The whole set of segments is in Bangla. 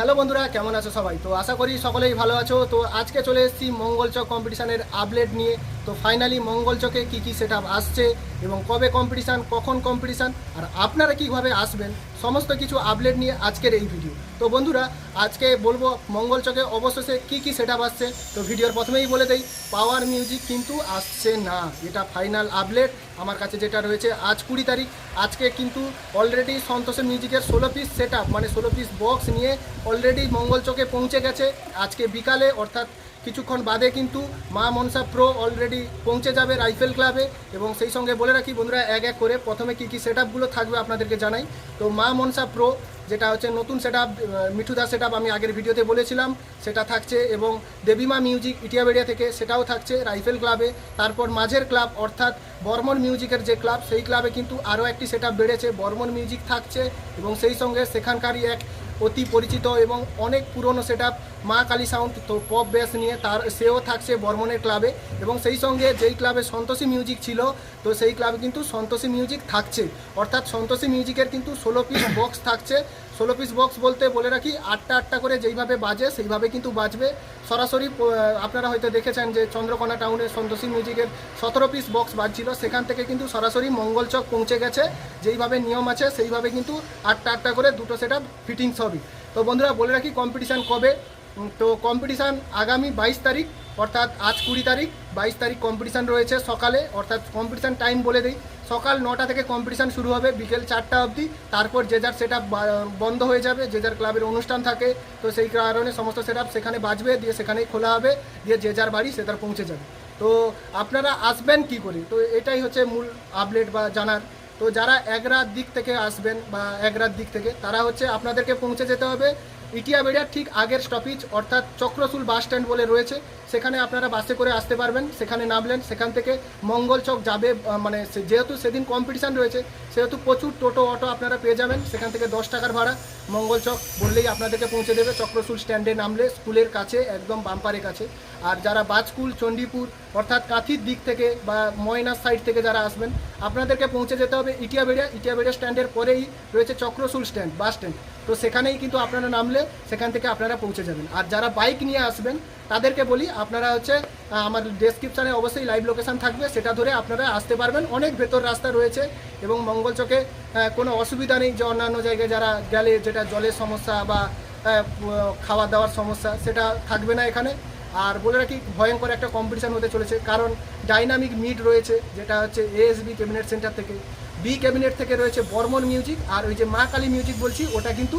হ্যালো বন্ধুরা, কেমন আছো সবাই? তো আশা করি সকলেই ভালো আছো। তো আজকে চলে এসেছি মঙ্গলচক কম্পিটিশনের আপডেট নিয়ে। তো ফাইনালি মঙ্গলচকে কী কী সেট আসছে এবং কবে কম্পিটিশান কখন কম্পিটিশান আর আপনারা কীভাবে আসবেন, সমস্ত কিছু আপডেট নিয়ে আজকের এই ভিডিও তো বন্ধুরা, আজকে বলব মঙ্গলচকে অবশেষে কী কী সেট আসছে, তো ভিডিওর প্রথমেই বলে দেই পাওয়ার মিউজিক কিন্তু আসছে না। এটা ফাইনাল আপডেট আমার কাছে যেটা রয়েছে, আজ কুড়ি তারিখ। আজকে কিন্তু অলরেডি সন্তোষের মিউজিকের ষোলো পিস সেট মানে ষোলো পিস বক্স নিয়ে অলরেডি মঙ্গলচকে পৌঁছে গেছে। আজকে বিকালে, অর্থাৎ কিছুক্ষণ বাদে কিন্তু মা মনসা প্রো অলরেডি পৌঁছে যাবে রাইফেল ক্লাবে এবং সেই সঙ্গে বলে রাখি বন্ধুরা, এক এক করে প্রথমে কী কী সেট থাকবে আপনাদেরকে জানাই। তো মা মনসা প্রো যেটা হচ্ছে নতুন সেট আপ মিঠুদা সেট আমি আগের ভিডিওতে বলেছিলাম, সেটা থাকছে এবং দেবীমা মিউজিক ইটিয়াবেড়িয়া থেকে সেটাও থাকছে রাইফেল ক্লাবে। তারপর মাঝের ক্লাব অর্থাৎ বর্মন মিউজিকের যে ক্লাব সেই ক্লাবে কিন্তু আরও একটি সেট বেড়েছে, বর্মন মিউজিক থাকছে এবং সেই সঙ্গে সেখানকারই এক অতি পরিচিত এবং অনেক পুরনো সেট মা কালী সাউন্ড তো পপ বেস নিয়ে তার, সেও থাকছে বর্মনের ক্লাবে এবং সেই সঙ্গে যেই ক্লাবে সন্তোষী মিউজিক ছিল, তো সেই ক্লাবে কিন্তু সন্তোষী মিউজিক থাকছে। অর্থাৎ সন্তোষী মিউজিকের কিন্তু ষোলো পিস বক্স থাকছে। ষোলো পিস বক্স বলতে বলে রাখি, আটটা আটটা করে যেইভাবে বাজে সেইভাবে কিন্তু বাজবে। সরাসরি আপনারা হয়তো দেখেছেন যে চন্দ্রকোনা টাউনে সন্তোষী মিউজিকের সতেরো পিস বক্স বাজছিল। সেখান থেকে কিন্তু সরাসরি মঙ্গলচক পৌঁছে গেছে। যেইভাবে নিয়ম আছে, সেইভাবে কিন্তু আটটা আটটা করে দুটো সেটা ফিটিংস হবে। তো বন্ধুরা, বলে রাখি কম্পিটিশান কবে? তো কম্পিটিশান আগামী বাইশ তারিখ অর্থাৎ আজ কুড়ি তারিখ, বাইশ তারিখ কম্পিটিশান রয়েছে সকালে, অর্থাৎ কম্পিটিশান টাইম বলে দিই। সকাল নটা থেকে কম্পিটিশান শুরু হবে, বিকেল চারটা অবধি। তারপর যে যার সেট বন্ধ হয়ে যাবে, যে যার ক্লাবের অনুষ্ঠান থাকে, তো সেই কারণে সমস্ত সেট সেখানে বাজবে, দিয়ে সেখানেই খোলা হবে, দিয়ে যে যার বাড়ি সে তার পৌঁছে যাবে। তো আপনারা আসবেন কি করে? তো এটাই হচ্ছে মূল আপডেট বা জানার। তো যারা একরাত দিক থেকে আসবেন বা একরাত দিক থেকে, তারা হচ্ছে আপনাদেরকে পৌঁছে যেতে হবে। ইটিয়া বেড়িয়ার ঠিক আগের স্টপেজ অর্থাৎ চক্রসুল বাস স্ট্যান্ড বলে রয়েছে। সেখানে আপনারা বাসে করে আসতে পারবেন, সেখানে নামলেন, সেখান থেকে মঙ্গলচক যাবে মানে যেহেতু সেদিন কম্পিটিশান রয়েছে, সেহেতু প্রচুর টোটো, অটো আপনারা পেয়ে যাবেন, সেখান থেকে দশ টাকার ভাড়া। মঙ্গলচক বললেই আপনাদেরকে পৌঁছে দেবে চক্রসুল স্ট্যান্ডে নামলে স্কুলের কাছে, একদম বাম্পারের কাছে। আর যারা বাজকুল চণ্ডীপুর, অর্থাৎ কাঁথির দিক থেকে বা ময়নার সাইড থেকে যারা আসবেন, আপনাদেরকে পৌঁছে যেতে হবে ইটিয়াবেড়িয়া। ইটিয়াবেড়িয়া স্ট্যান্ডের পরেই রয়েছে চক্রসুল স্ট্যান্ড বাস স্ট্যান্ড তো সেখানেই কিন্তু আপনারা নামলে সেখান থেকে আপনারা পৌঁছে যাবেন। আর যারা বাইক নিয়ে আসবেন, তাদেরকে বলি আপনারা হচ্ছে আমার ডেসক্রিপশানে অবশ্যই লাইভ লোকেশান থাকবে, সেটা ধরে আপনারা আসতে পারবেন। অনেক ভেতর রাস্তা রয়েছে এবং মঙ্গলচকে কোনো অসুবিধা নেই যে অন্যান্য জায়গায় যারা গেলে যেটা জলের সমস্যা বা খাওয়া দাওয়ার সমস্যা, সেটা থাকবে না এখানে। আর বলে রাখি, ভয়ঙ্কর একটা কম্পিটিশান হতে চলেছে, কারণ ডাইনামিক মিট রয়েছে, যেটা হচ্ছে এএসবি ক্যাবিনেট সেন্টার থেকে। বি ক্যাবিনেট থেকে রয়েছে বর্মন মিউজিক আর ওই যে মা কালী মিউজিক বলছি, ওটা কিন্তু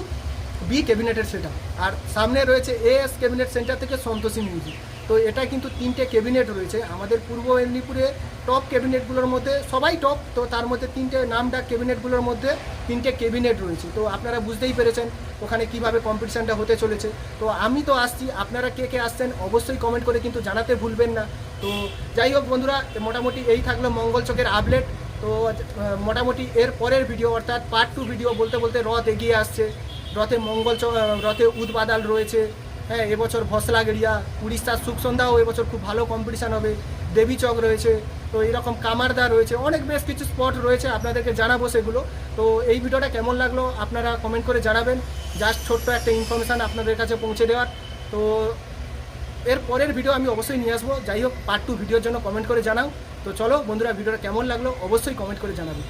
বি ক্যাবিনেটের সেটা আর সামনে রয়েছে এএস ক্যাবিনেট সেন্টার থেকে সন্তোষী মিউজিক তো এটা কিন্তু তিনটে ক্যাবিনেট রয়েছে। আমাদের পূর্ব মেদিনীপুরে টপ ক্যাবিনেটগুলোর মধ্যে সবাই টপ তো তার মধ্যে তিনটে নাম ডাক ক্যাবিনেটগুলোর মধ্যে তিনটে ক্যাবিনেট রয়েছে। তো আপনারা বুঝতেই পেরেছেন ওখানে কীভাবে কম্পিটিশানটা হতে চলেছে। তো আমি তো আসছি, আপনারা কে কে আসছেন অবশ্যই কমেন্ট করে কিন্তু জানাতে ভুলবেন না। তো যাই হোক বন্ধুরা মোটামুটি এই থাকল মঙ্গল মঙ্গলচকের আপডেট তো মোটামুটি এর পরের ভিডিও অর্থাৎ পার্ট টু ভিডিও বলতে বলতে রথ এগিয়ে আসছে। রথে মঙ্গল রথে উদবাদাল রয়েছে। হ্যাঁ এবছর ভসলাগড়িয়া, উড়িষ্যার সুখসন্ধ্যাও এবছর খুব ভালো কম্পিটিশান হবে। দেবী চক রয়েছে, তো এরকম কামারদা রয়েছে, অনেক বেশ কিছু স্পট রয়েছে, আপনাদেরকে জানাব সেগুলো। তো এই ভিডিওটা কেমন লাগল আপনারা কমেন্ট করে জানাবেন। জাস্ট ছোট্ট একটা ইনফরমেশান আপনাদের কাছে পৌঁছে দেওয়ার। তো এর পরের ভিডিও আমি অবশ্যই নিয়ে আসব। যাই হোক পার্ট টু ভিডিওর জন্য কমেন্ট করে জানাও। তো চলো, বন্ধুরা ভিডিওটা কেমন লাগল অবশ্যই কমেন্ট করে জানাবে।